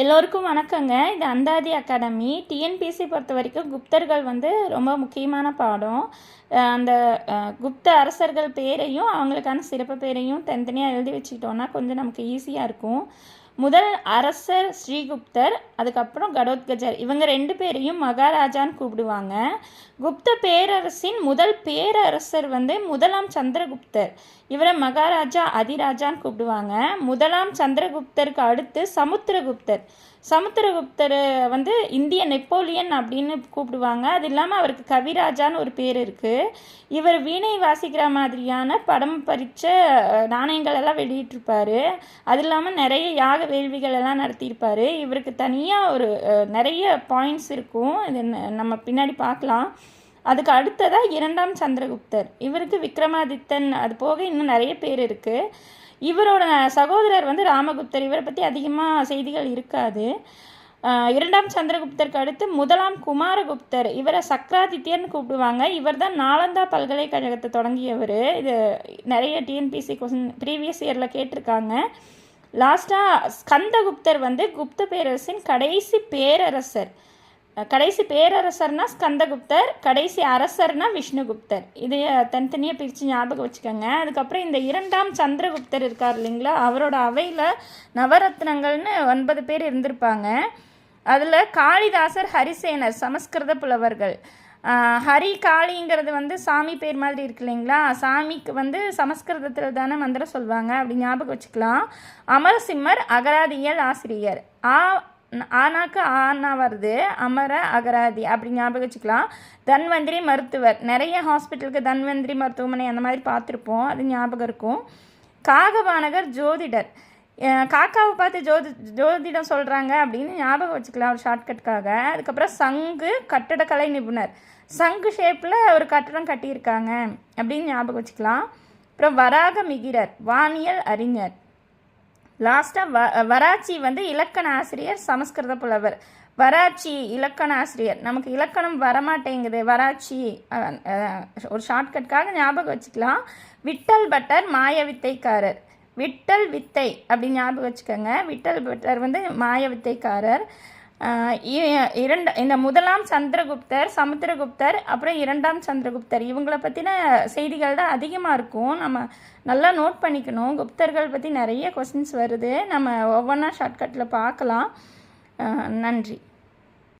எல்லோருக்கும் வணக்கங்க. இது அந்தாதி அகாடமி. டிஎன்பிசி பொறுத்த வரைக்கும் குப்தர்கள் வந்து ரொம்ப முக்கியமான பாடம். அந்த குப்த அரசர்கள் பேரையும் அவங்களுக்கான சிறப்பு பேரையும் தனித்தனியாக எழுதி வச்சுக்கிட்டோன்னா கொஞ்சம் நமக்கு ஈஸியாக இருக்கும். முதல் அரசர் ஸ்ரீகுப்தர் அதுக்கப்புறம் கடோத்கஜர் இவங்க ரெண்டு பேரையும் மகாராஜான்னு கூப்பிடுவாங்க. குப்த பேரரசின் முதல் பேரரசர் வந்து முதலாம் சந்திரகுப்தர். இவரை மகாராஜா அதிராஜான்னு கூப்பிடுவாங்க. முதலாம் சந்திரகுப்தருக்கு அடுத்து சமுத்திரகுப்தர். சமுத்திரகுப்தர் வந்து இந்திய நெப்போலியன் அப்படின்னு கூப்பிடுவாங்க. அது இல்லாமல் அவருக்கு கவிராஜான்னு ஒரு பேர் இருக்குது இவர் வீணை வாசிக்கிற மாதிரியான படம் பறித்த நாணயங்கள் எல்லாம் வெளியிட்டிருப்பார். அது இல்லாமல் நிறைய யாக வேள்விகள் எல்லாம் நடத்தியிருப்பார். இவருக்கு தனியாக ஒரு நிறைய பாயிண்ட்ஸ் இருக்கும். இது நம்ம பின்னாடி பார்க்கலாம். அதுக்கு அடுத்ததாக இரண்டாம் சந்திரகுப்தர். இவருக்கு விக்ரமாதித்தன் அது போக இன்னும் நிறைய பேர் இருக்குது இவரோட சகோதரர் வந்து ராமகுப்தர். இவரை பற்றி அதிகமாக செய்திகள் இருக்காது. இரண்டாம் சந்திரகுப்தருக்கு அடுத்து முதலாம் குமாரகுப்தர். இவரை சக்ராதித்யர்னு கூப்பிடுவாங்க. இவர் தான் நாலந்தா பல்கலைக்கழகத்தை தொடங்கியவர். இது நிறைய டிஎன்பிசி கொஸ்டின் ப்ரீவியஸ் இயரில் கேட்டிருக்காங்க. லாஸ்ட்டாக ஸ்கந்தகுப்தர் வந்து குப்த பேரரசின் கடைசி பேரரசர். கடைசி பேரரசர்னா ஸ்கந்தகுப்தர் கடைசி அரசர்னா விஷ்ணுகுப்தர். இது தனித்தனியாக பிரித்து ஞாபகம் வச்சுக்கோங்க. அதுக்கப்புறம் இந்த இரண்டாம் சந்திரகுப்தர் இருக்கார் இல்லைங்களா? அவரோட அவையில் நவரத்னங்கள்னு ஒன்பது பேர் இருந்திருப்பாங்க. அதில் காளிதாசர் ஹரிசேனர் சமஸ்கிருத புலவர்கள். ஹரி காளிங்கிறது வந்து சாமி பேர் மாதிரி இருக்கு இல்லைங்களா? சாமிக்கு வந்து சமஸ்கிருதத்தில் தானே மந்திரம் சொல்லுவாங்க அப்படி ஞாபகம் வச்சுக்கலாம். அமரசிம்மர் அகராதியல் ஆசிரியர். ஆ ஆனாக்கு ஆனா வருது அமர அகராதி அப்படி ஞாபகம் வச்சுக்கலாம். தன்வந்திரி மருத்துவர். நிறைய ஹாஸ்பிட்டலுக்கு தன்வந்திரி மருத்துவமனை அந்த மாதிரி பார்த்துருப்போம் அது ஞாபகம் இருக்கும். காகவானகர் ஜோதிடர். காக்காவை பார்த்து ஜோதி ஜோதிடம் சொல்கிறாங்க அப்படின்னு ஞாபகம் வச்சுக்கலாம் ஒரு ஷார்ட்கட்காக அதுக்கப்புறம் சங்கு கட்டடக்கலை நிபுணர். சங்கு ஷேப்பில் ஒரு கட்டடம் கட்டியிருக்காங்க அப்படின்னு ஞாபகம் வச்சுக்கலாம். அப்புறம் வராக மிகிரர் வானியல் அறிஞர். லாஸ்ட்டாக வ வராச்சி வந்து இலக்கண ஆசிரியர் சமஸ்கிருத புலவர். வராச்சி இலக்கண ஆசிரியர். நமக்கு இலக்கணம் வரமாட்டேங்குது. வராச்சி ஒரு ஷார்ட்கட்காக ஞாபகம் வச்சுக்கலாம். விட்டல் பட்டர் மாய வித்தைக்காரர் விட்டல் வித்தை அப்படின்னு ஞாபகம் வச்சுக்கோங்க. விட்டல் பட்டர் வந்து மாய வித்தைக்காரர். இ- இரண்டு இந்த முதலாம் சந்திரகுப்தர் சமுத்திரகுப்தர் அப்புறம் இரண்டாம் சந்திரகுப்தர். இவங்கள பற்றின செய்திகள் தான் அதிகமாக இருக்கும். நம்ம நல்லா நோட் பண்ணிக்கணும். குப்தர்கள் பற்றி நிறைய கொஸ்டின்ஸ் வருது. நம்ம ஒவ்வொன்றா ஷார்ட்கட்டில் பார்க்கலாம். நன்றி.